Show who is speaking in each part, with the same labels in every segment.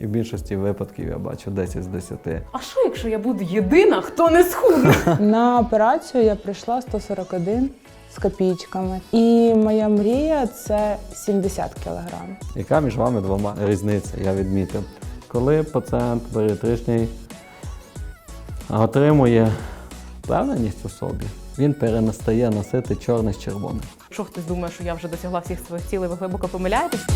Speaker 1: І в більшості випадків я бачу 10 з 10.
Speaker 2: А що, якщо я буду єдина, хто не схудне?
Speaker 3: На операцію я прийшла 141 з копійками. І моя мрія це 70 кілограм.
Speaker 1: Яка між вами двома різниця, я відмітив. Коли пацієнт баріатричний отримує впевненість у собі, він перестає носити чорне з червоним.
Speaker 2: Якщо хтось думає, що я вже досягла всіх своїх цілей, ви глибоко помиляєтесь.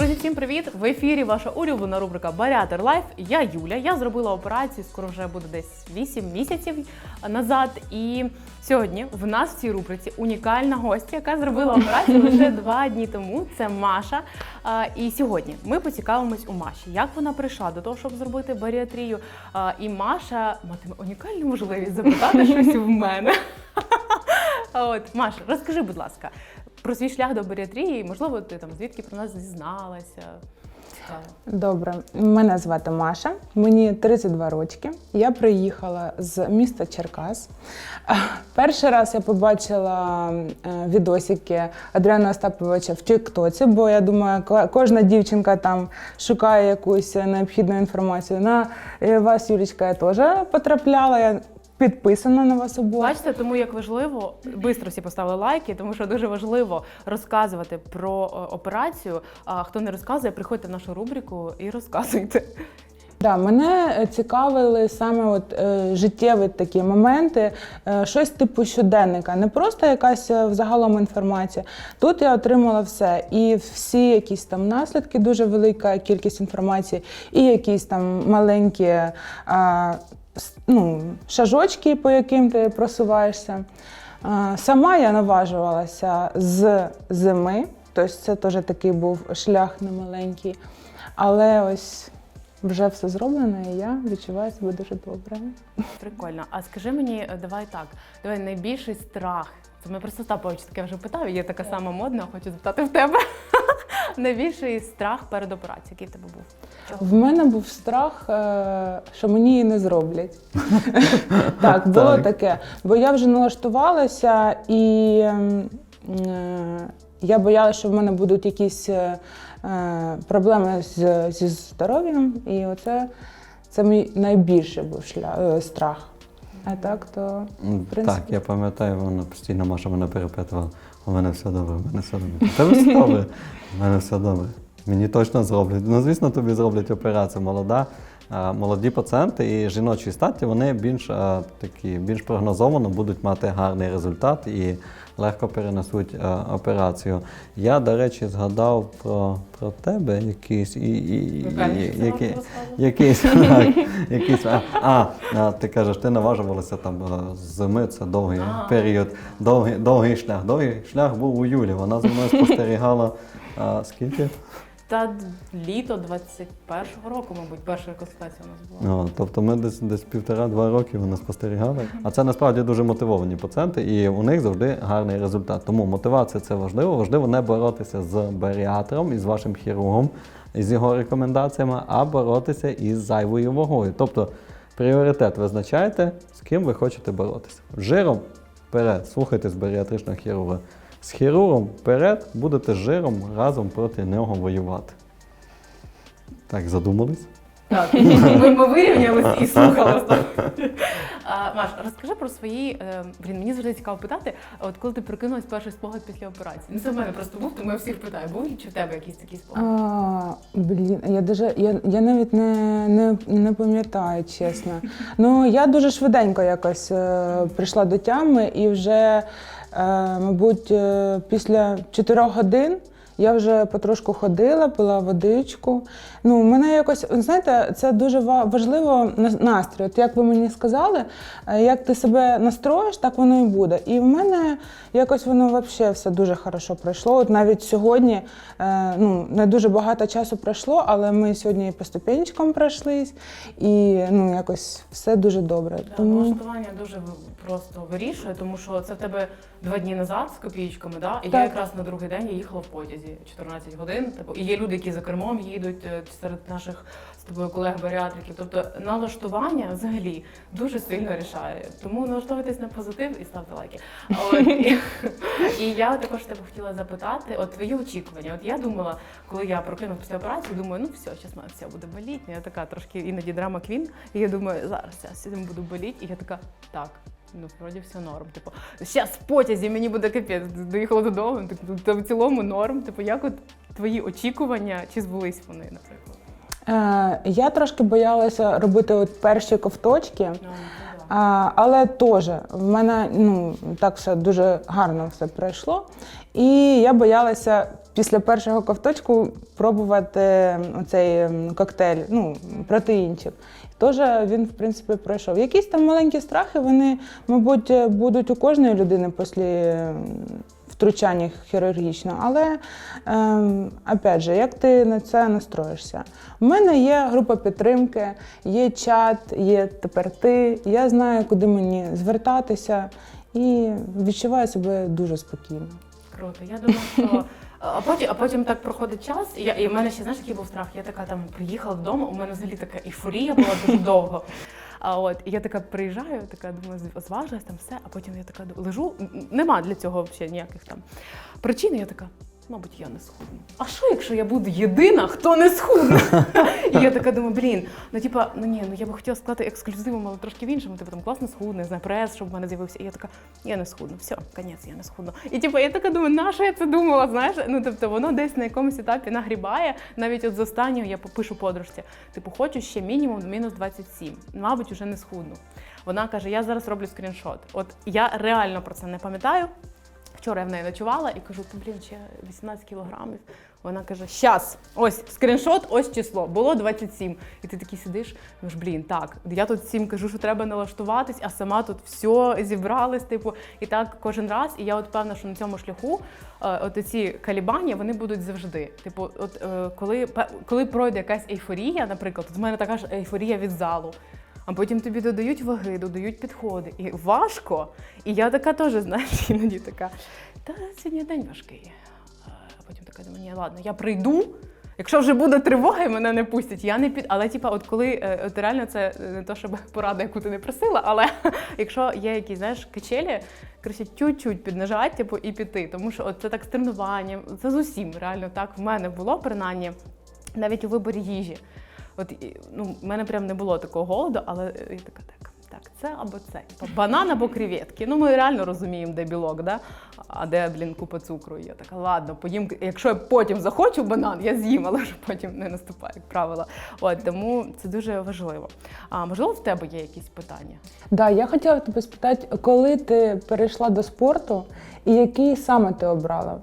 Speaker 2: Друзі, всім привіт! В ефірі ваша улюблена рубрика Баріатер Лайф. Я Юля. Я зробила операцію, скоро вже буде десь 8 місяців назад. І сьогодні в нас в цій рубриці унікальна гостя, яка зробила операцію лише два дні тому. Це Маша. І сьогодні ми поцікавимось у Маші, як вона прийшла до того, щоб зробити баріатрію. І Маша матиме унікальну можливість запитати щось в мене. От, Маша, розкажи, будь ласка, про свій шлях до баріатрії, можливо, ти там звідки про нас дізналася.
Speaker 3: Добре, мене звати Маша, мені 32 рочки. Я приїхала з міста Черкас. Перший раз я побачила е, відосики Адріана Остаповича в Тіктоці, бо я думаю, кожна дівчинка там шукає якусь необхідну інформацію. На е, вас, Юлічка, я теж потрапляла. Я підписана на вас обох.
Speaker 2: Бачите, тому як важливо, швидко всі поставили лайки, тому що дуже важливо розказувати про е, операцію. А хто не розказує, приходьте в нашу рубрику і розказуйте.
Speaker 3: Да, мене е, цікавили саме от, е, життєві такі моменти, е, щось типу щоденника, не просто якась е, взагалом інформація. Тут я отримала все. І всі якісь там наслідки, дуже велика кількість інформації, і якісь там маленькі с- ну, шажочки, по яким ти просуваєшся. Сама я наважувалася з зими, тобто це теж такий був шлях немаленький. Але ось вже все зроблено, і я відчуваю себе дуже добре.
Speaker 2: Прикольно. А скажи мені, давай так, давай найбільший страх. Це мене просто Остапович таке вже питав, і є така сама модна, хочу запитати в тебе. найбільший страх перед операцією, який в тебе був?
Speaker 3: В мене був страх, е, що мені її не зроблять. Так, було
Speaker 1: Так.
Speaker 3: таке. Бо я вже налаштувалася і ем, е, я боялася, що в мене будуть якісь е, проблеми зі здоров'ям. І оце це мій найбільший був страх. А так, то в принципі.
Speaker 1: Так, я пам'ятаю, вона постійно Маша мене перепитувала. У мене все добре, у мене все добре. У тебе все добре. У мене все добре. Мені точно зроблять. Ну, звісно, тобі зроблять операцію. Молода, молоді пацієнти і жіночі статі вони більш такі, більш прогнозовано будуть мати гарний результат і легко перенесуть а, операцію. Я, до речі, згадав про, про тебе якийсь і, які-. А, ти кажеш, ти наважувалася там е, зими, це довгий період, довгий, довгий шлях. Довгий шлях був у Юлі. Вона за мною спостерігала а, скільки?
Speaker 2: Та літо 21-го року, мабуть, перша консультація у нас була.
Speaker 1: Ну, тобто ми десь десь півтора-два роки вона спостерігала. А це насправді дуже мотивовані пацієнти, і у них завжди гарний результат. Тому мотивація це важливо. Важливо не боротися з баріатором і з вашим хірургом, і з його рекомендаціями, а боротися із зайвою вагою. Тобто пріоритет визначаєте, з ким ви хочете боротися. Жиром вперед, слухайте з баріатричного хірурга. З хірургом вперед будете з жиром разом проти нього воювати. Так, задумались?
Speaker 2: Так, ми, ми вирівнялися і слухали. А, Маш, розкажи про свої. е, Блін, мені завжди цікаво питати, от коли ти прокинулась перший спогад після операції. Ну, це в мене просто був, тому я всіх питаю, був чи в тебе якийсь такий спогад?
Speaker 3: А, блін, я даже я, я навіть не, не, не пам'ятаю, чесно. Ну я дуже швиденько якось е, прийшла до тями, і вже, мабуть, е, після 4 годин. Я вже потрошку ходила, пила водичку. Ну, мене якось, знаєте, це дуже важливо на- настрій. От як ви мені сказали, е, як ти себе настроїш, так воно і буде. І в мене якось воно взагалі все дуже хорошо пройшло. От навіть сьогодні е, ну, не дуже багато часу пройшло, але ми сьогодні і по ступенечкам пройшлись, і ну, якось все дуже добре.
Speaker 2: Да,
Speaker 3: Тому...
Speaker 2: Налаштування дуже просто вирішує, тому що це в тебе два дні назад з копійками, да? і я
Speaker 3: Так.
Speaker 2: якраз на другий день я їхала в потязі. 12-14 годин. Типу, і є люди, які за кермом їдуть е, серед наших з тобою колег-баріатриків. Тобто налаштування взагалі дуже сильно рішає. Тому налаштовуйтесь на позитив і ставте лайки. От, і, і я також тебе хотіла запитати, от твої очікування. От я думала, коли я прокинув після операції, думаю, ну все, зараз мене все буде боліти. Я така трошки іноді драма квін. І я думаю, зараз я сидимо буду боліти. І я така, так. Ну, вроді все норм. Типу, зараз в потязі мені буде капець. Доїхала додому, так, ну, та в цілому норм. Типу, як от твої очікування, чи збулись вони, наприклад?
Speaker 3: Е, я трошки боялася робити от перші ковточки. А, але теж в мене ну, так все дуже гарно все пройшло. І я боялася після першого ковточку пробувати оцей м, коктейль, ну, протеїнчик. Теж він, в принципі, пройшов. Якісь там маленькі страхи, вони, мабуть, будуть у кожної людини після втручання хірургічного. Але ем, опять же, як ти на це настроїшся? У мене є група підтримки, є чат, є тепер ти. Я знаю, куди мені звертатися і відчуваю себе дуже спокійно.
Speaker 2: Круто. Я думаю, що. А потім, а потім так проходить час, і, я, і в мене ще знаєш, який був страх. Я така там приїхала додому, у мене взагалі така ейфорія була дуже довго. А от і я така приїжджаю, така думаю, зважилась там все, а потім я така лежу. Нема для цього взагалі ніяких там причин. Я така. Мабуть, я не схудну. А що, якщо я буду єдина, хто не схудне? І я така думаю, блін, ну типа, ну ні, ну я би хотіла сказати ексклюзивом, але трошки в іншому, типу там класно схудне, не знаю, прес, щоб в мене з'явився. І я така, я не схудну, все, конець, я не схудну. І типу, я така думаю, на що я це думала? Знаєш? Ну тобто воно десь на якомусь етапі нагрібає. Навіть от з останнього я попишу подружці. Типу, хочу ще мінімум мінус 27. Мабуть, уже не схудну. Вона каже: я зараз роблю скріншот. От я реально про це не пам'ятаю. Вчора я в неї ночувала і кажу, блін, ще 18 кілограмів. Вона каже: щас, ось скріншот, ось число. Було 27. І ти такий сидиш, думаєш, блін, так. Я тут всім кажу, що треба налаштуватись, а сама тут все зібралась, типу, і так кожен раз. І я от певна, що на цьому шляху е, от ці калібання вони будуть завжди. Типу, от е, коли, коли пройде якась ейфорія, наприклад, от в мене така ж ейфорія від залу. А потім тобі додають ваги, додають підходи. І важко. І я така теж, знаєш, іноді така, та сьогодні день важкий. А потім така думаю, ні, ладно, я прийду. Якщо вже буде тривога і мене не пустять, я не під. Але типа, от коли е, от реально це не то, щоб порада, яку ти не просила, але якщо є якісь знаєш качелі, краще чуть-чуть піднажати, типу, і піти. Тому що от це так з тренуванням, це з усім реально так в мене було принаймні навіть у виборі їжі. От ну, в мене прям не було такого голоду, але я така так. Так, це або це. Типа банан або креветки. Ну, ми реально розуміємо, де білок, да? а де, блін, купа цукру. Я така, ладно, поїм. Якщо я потім захочу банан, я з'їм, але вже потім не наступає, як правило. От тому це дуже важливо. А можливо, в тебе є якісь питання?
Speaker 3: Да, я хотіла тебе спитати, коли ти перейшла до спорту і який саме ти обрала?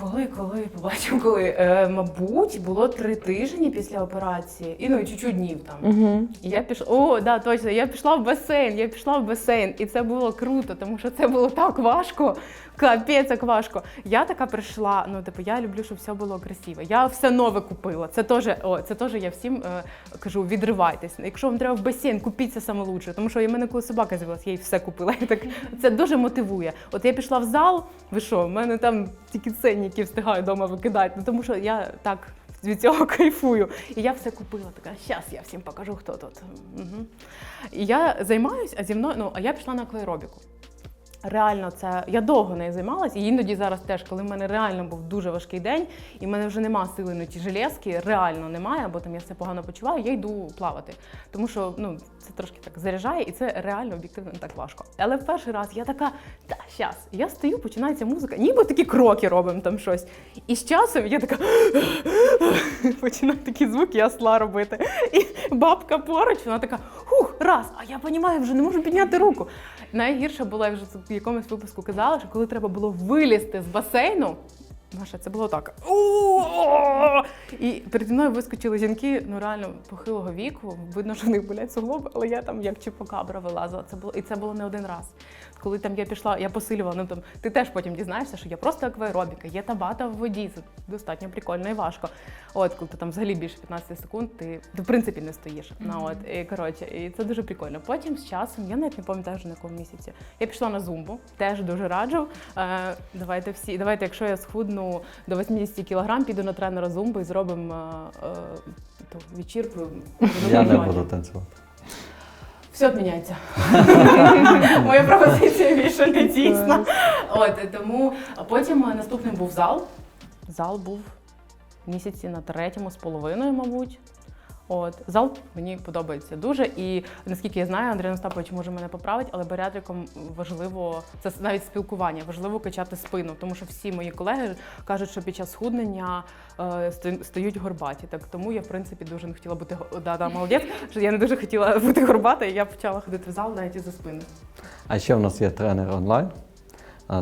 Speaker 2: Коли, коли побачимо, коли е, мабуть, було три тижні після операції, і ну і чуть-чуть днів там.
Speaker 3: Угу.
Speaker 2: І я пішла, о, да, точно, я пішла в басейн, я пішла в басейн, і це було круто, тому що це було так важко. Капець, як важко. Я така прийшла. Ну, типу, я люблю, щоб все було красиво. Я все нове купила. Це теж, о, це теж я всім е, кажу, відривайтесь. Якщо вам треба в басейн, купіть це саме лучше. Тому що у мене коли собака з'явилася, я їй все купила. І так це дуже мотивує. От я пішла в зал. Ви що, в мене там тільки ценники встигаю вдома викидати. Ну тому що я так від цього кайфую. І я все купила. Така, щас я всім покажу, хто тут. Угу. І я займаюся, а зі мною, ну, а я пішла на аклоеробіку. Реально, це я довго нею займалась, і іноді зараз теж, коли в мене реально був дуже важкий день, і в мене вже нема сили на ті железки, реально немає, бо там я все погано почуваю, я йду плавати. Тому що ну, це трошки так заряджає, і це реально об'єктивно не так важко. Але в перший раз я така, та щас. Я стою, починається музика, ніби такі кроки робимо там щось. І з часом я така починаю такі звуки осла робити. І бабка поруч, вона така, хух, раз, а я розумію, вже не можу підняти руку. Найгірше було, я вже в якомусь випуску казала, що коли треба було вилізти з басейну, Маша, це було так. І переді мною вискочили жінки, ну реально похилого віку. Видно, що в них болять суглоби, але я там як чіпокабра вилазила. Це було і це було не один раз. Коли там я пішла, я посилювала. Ну там ти теж потім дізнаєшся, що я просто акваеробіка, є табата в воді. Це достатньо прикольно і важко. От коли ти там взагалі більше 15 секунд, ти, ти в принципі не стоїш. Ну от і коротше, і це дуже прикольно. Потім з часом я навіть не пам'ятаю вже на якому місяці. Я пішла на зумбу, теж дуже раджу. Е, давайте всі, давайте, якщо я схудну до 80 кг, піду на тренера зумби і зробимо е, е, ту вечірку.
Speaker 1: Я не буду танцювати.
Speaker 2: Все відміняється. Моя пропозиція більше не дійсна. От тому потім наступний наступним був зал. Зал був місяці на третьому з половиною, мабуть. От зал мені подобається дуже. І наскільки я знаю, Андрій Остапович може мене поправити, але баріатрикам важливо це навіть спілкування, важливо качати спину, тому що всі мої колеги кажуть, що під час схуднення е, стають горбаті. Так тому я в принципі дуже не хотіла бути да, да, молодець, що я не дуже хотіла бути горбата, і я почала ходити в зал навіть із за спини.
Speaker 1: А ще в нас є тренер онлайн,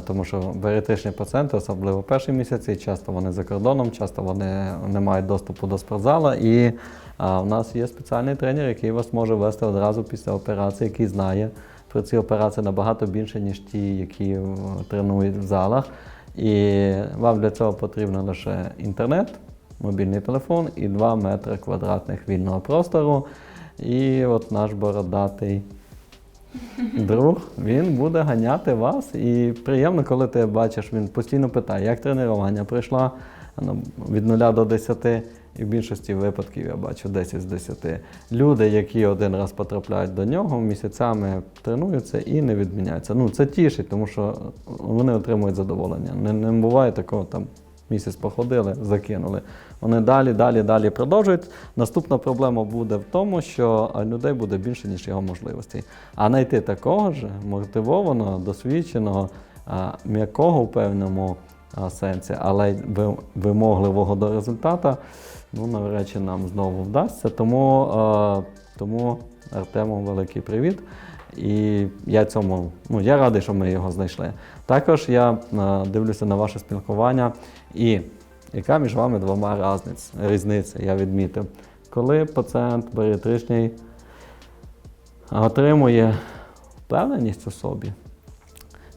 Speaker 1: тому що баріатричні пацієнти, особливо перші місяці, часто вони за кордоном, часто вони не мають доступу до спортзала. І у нас є спеціальний тренер, який вас може вести одразу після операції, який знає про ці операції набагато більше, ніж ті, які е, тренують в залах. І вам для цього потрібно лише інтернет, мобільний телефон і 2 метри квадратних вільного простору. І от наш бородатий друг, він буде ганяти вас. І приємно, коли ти бачиш, він постійно питає, як тренування пройшла ну, від 0 до 10. І в більшості випадків я бачу 10 з 10. Люди, які один раз потрапляють до нього, місяцями тренуються і не відміняються. Ну, це тішить, тому що вони отримують задоволення. Не, не буває такого там. Місяць походили, закинули. Вони далі, далі, далі продовжують. Наступна проблема буде в тому, що людей буде більше, ніж його можливостей. А знайти такого ж мотивованого, досвідченого, м'якого в певному сенсі, але вимогливого до результату, ну, навряд чи нам знову вдасться. Тому, тому Артему великий привіт. І я цьому, ну я радий, що ми його знайшли. Також я е, дивлюся на ваше спілкування, і яка між вами двома різниця, різниця, я відмітив. Коли пацієнт баріатричний отримує впевненість у собі,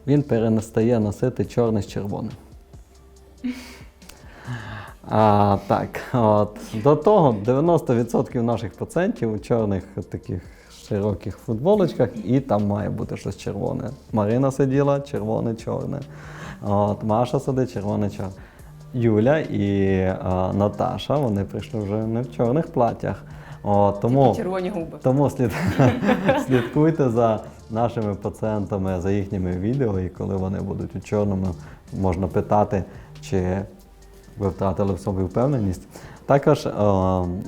Speaker 1: він перестає носити чорне з червоним. А, так, от. До того 90% наших пацієнтів у чорних таких широких футболочках, і там має бути щось червоне. Марина сиділа, червоне, чорне. От, Маша сидить, червоне, чорне. Юля і а, Наташа, вони прийшли вже не в чорних платтях. От, тому...
Speaker 2: Червоні губи.
Speaker 1: Тому слід, слідкуйте за нашими пацієнтами, за їхніми відео, і коли вони будуть у чорному, можна питати, чи ви втратили в собі впевненість. Також е,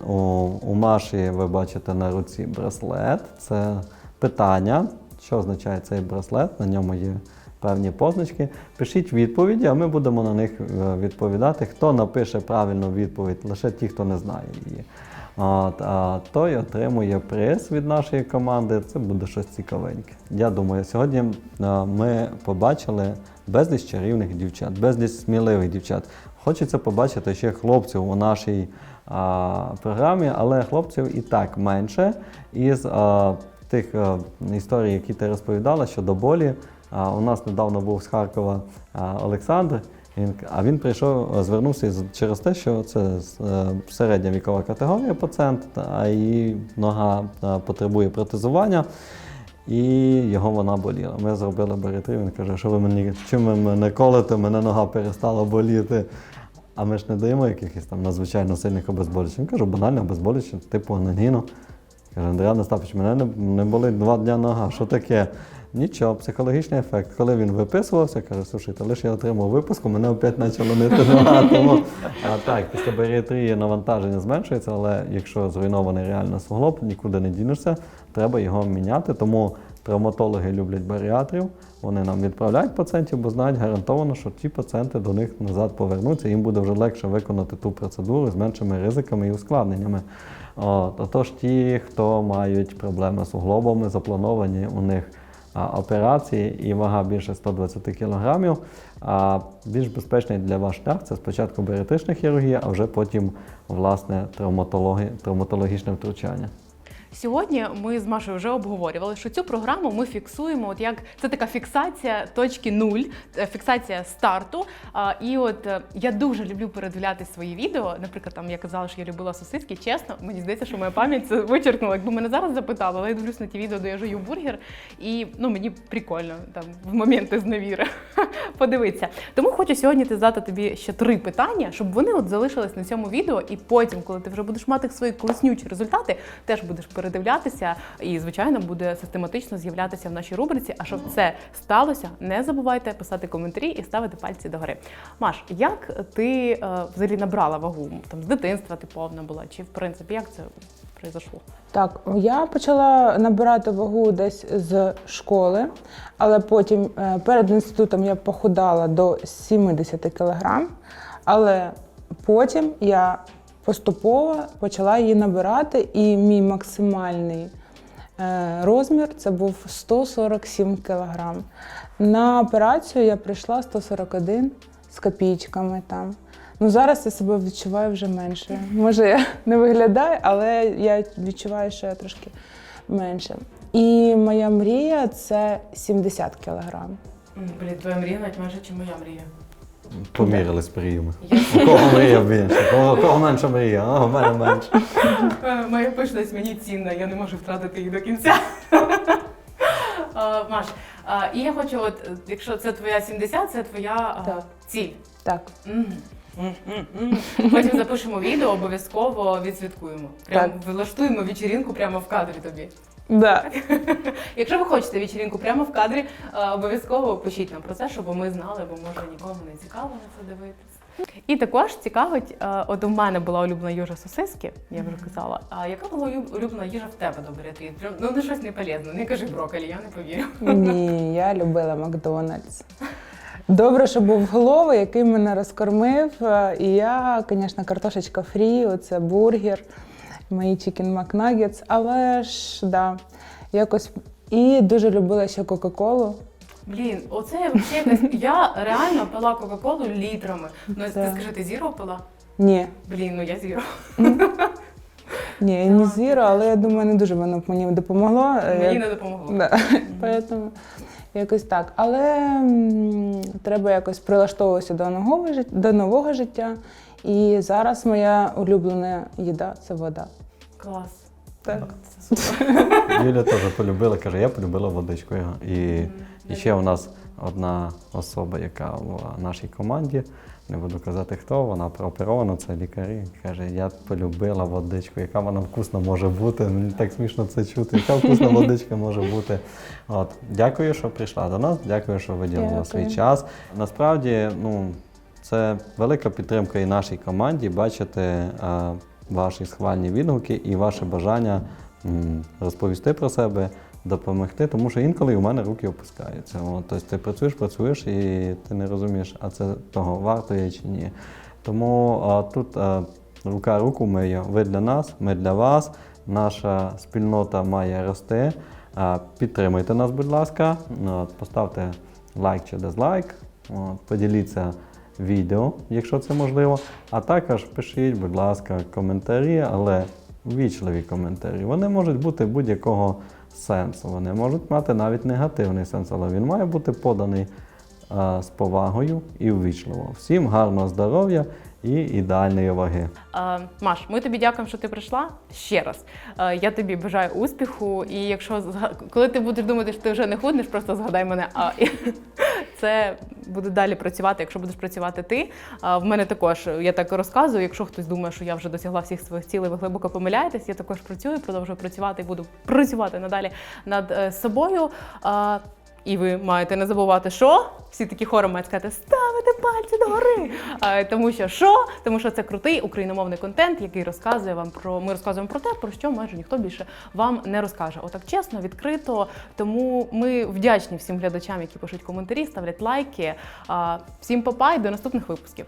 Speaker 1: у, у Маші ви бачите на руці браслет. Це питання, що означає цей браслет, на ньому є певні позначки. Пишіть відповіді, а ми будемо на них е, відповідати. Хто напише правильну відповідь, лише ті, хто не знає її. От, а той отримує приз від нашої команди. Це буде щось цікавеньке. Я думаю, сьогодні ми побачили безліч чарівних дівчат, безліч сміливих дівчат. Хочеться побачити ще хлопців у нашій а, програмі, але хлопців і так менше. Із а, тих а, історій, які ти розповідала щодо болі. А, у нас недавно був з Харкова Олександр. А він прийшов, звернувся через те, що це е, середня вікова категорія пацієнт, а її нога потребує протезування, і його вона боліла. Ми зробили баріатрію, він каже, що ви мені чим ви мене колите, мене нога перестала боліти. А ми ж не даємо якихось там надзвичайно сильних обезболючих. Він каже, банально обезболючих, типу анангіну. Каже, Андріан Остапович, мене не, болить два дня нога. Що таке? Нічого, психологічний ефект. Коли він виписувався, каже, слушайте, лише я отримав виписку, мене опять почало нога. Тому а, так, після баріатрії навантаження зменшується, але якщо зруйнований реально суглоб, нікуди не дінешся, треба його міняти. Тому травматологи люблять баріатрів, вони нам відправляють пацієнтів, бо знають гарантовано, що ті пацієнти до них назад повернуться, їм буде вже легше виконати ту процедуру з меншими ризиками і ускладненнями. Отож, ті, хто мають проблеми з суглобами, заплановані у них операції і вага більше 120 кг. А більш безпечний для вас шлях це спочатку беретична хірургія, а вже потім власне травматологічне втручання.
Speaker 2: Сьогодні ми з Машою вже обговорювали, що цю програму ми фіксуємо, от як це така фіксація точки нуль, е, фіксація старту. І от е, я дуже люблю передивлятись свої відео. Наприклад, там я казала, що я любила сосиски. Чесно, мені здається, що моя пам'ять це вичеркнула. Якби мене зараз запитали, але я дивлюсь на ті відео, де я жую бургер, і ну мені прикольно там в моменти зневіри подивитися. Тому хочу сьогодні ти задати тобі ще три питання, щоб вони от залишились на цьому відео, і потім, коли ти вже будеш мати свої класнючі результати, теж будеш передивлятися, і звичайно буде систематично з'являтися в нашій рубриці. А щоб це сталося, не забувайте писати коментарі і ставити пальці догори. Маш, як ти е, взагалі набрала вагу? Там з дитинства ти повна була, чи в принципі як це произошло?
Speaker 3: Так, я почала набирати вагу десь з школи, але потім е, перед інститутом я похудала до 70 кг, але потім я поступово почала її набирати, і мій максимальний е, розмір це був 147 кг. На операцію я прийшла 141 з копійками там. Ну зараз я себе відчуваю вже менше. Може, я не виглядаю, але я відчуваю, що я трошки менше. І моя мрія це 70 кілограм.
Speaker 2: Блін, твоя мрія навіть майже чи моя мрія.
Speaker 1: Помірялись мріями.
Speaker 2: Я
Speaker 1: У кого мрія більше, у кого, кого менше мрія, а у мене менше.
Speaker 2: Е, Моя пишність мені цінна, я не можу втратити її до кінця. Е, Маш, е, і я хочу, от, якщо це твоя 70, це твоя
Speaker 3: Так.
Speaker 2: ціль.
Speaker 3: Так.
Speaker 2: Потім запишемо відео, обов'язково відсвяткуємо. Прям
Speaker 3: Так.
Speaker 2: влаштуємо вечірінку прямо в кадрі тобі.
Speaker 3: Да.
Speaker 2: Якщо ви хочете вечірінку прямо в кадрі, е, обов'язково пишіть нам про це, щоб ми знали, бо може нікому не цікаво на це дивитися. І також цікавить, е, от у мене була улюблена їжа сосиски, я вже казала. А яка була улюблена їжа в тебе добре? Ти ну не щось не полезне, не кажи брокколі, я не повірю.
Speaker 3: Ні, я любила Макдональдс. Добре, що був голови, який мене розкормив. е, І я, звісно, картошечка фрі, оце бургер, мої чікен макнагетс, але ж да, якось. І дуже любила ще Кока-Колу.
Speaker 2: Блін, оце взагалі якась. Я реально пила Кока-Колу літрами. Ну ти скажи, ти зіро пила?
Speaker 3: Ні,
Speaker 2: Блін, ну я зіро.
Speaker 3: ні, не зіро, але я думаю, не дуже воно мені допомогло. Е,
Speaker 2: Мені не допомогло.
Speaker 3: Да. Поэтому якось так. Але м, треба якось прилаштовуватися до нового, жит- до нового життя. І зараз моя улюблена їда це вода.
Speaker 2: Клас.
Speaker 3: Так.
Speaker 2: Це супер.
Speaker 1: Юля теж полюбила, каже, я полюбила водичку. І, і ще у нас одна особа, яка в нашій команді, не буду казати хто, вона прооперована, це лікарі. Каже, я полюбила водичку, яка вона вкусна може бути. Мені так смішно це чути. Яка вкусна водичка може бути. От. Дякую, що прийшла до нас, дякую, що виділила
Speaker 3: Дякую.
Speaker 1: свій час. Насправді, ну, це велика підтримка і нашій команді бачити ваші схвальні відгуки і ваше бажання розповісти про себе, допомогти, тому що інколи у мене руки опускаються. Тобто ти працюєш, працюєш і ти не розумієш, а це того варто є чи ні. Тому тут рука руку миє. Ви для нас, ми для вас. Наша спільнота має рости. А, Підтримуйте нас, будь ласка, поставте лайк чи дизлайк, поділіться відео, якщо це можливо. А також пишіть, будь ласка, коментарі, але ввічливі коментарі. Вони можуть бути будь-якого сенсу. Вони можуть мати навіть негативний сенс, але він має бути поданий а, з повагою і ввічливо. Всім гарного здоров'я і ідеальної ваги.
Speaker 2: Е, Маш, ми тобі дякуємо, що ти прийшла ще раз. Е, Я тобі бажаю успіху. І якщо коли ти будеш думати, що ти вже не худнеш, просто згадай мене. А і це буде далі працювати. Якщо будеш працювати ти. В мене також я так розказую. Якщо хтось думає, що я вже досягла всіх своїх цілей, ви глибоко помиляєтесь. Я також працюю, продовжую працювати і буду працювати надалі над е, собою. І ви маєте не забувати, що всі такі хором мають сказати ставити пальці догори. А, тому що що? Тому що це крутий україномовний контент, який розказує вам про ми розказуємо про те, про що майже ніхто більше вам не розкаже. Отак чесно, відкрито. Тому ми вдячні всім глядачам, які пишуть коментарі, ставлять лайки. А, всім папа і до наступних випусків.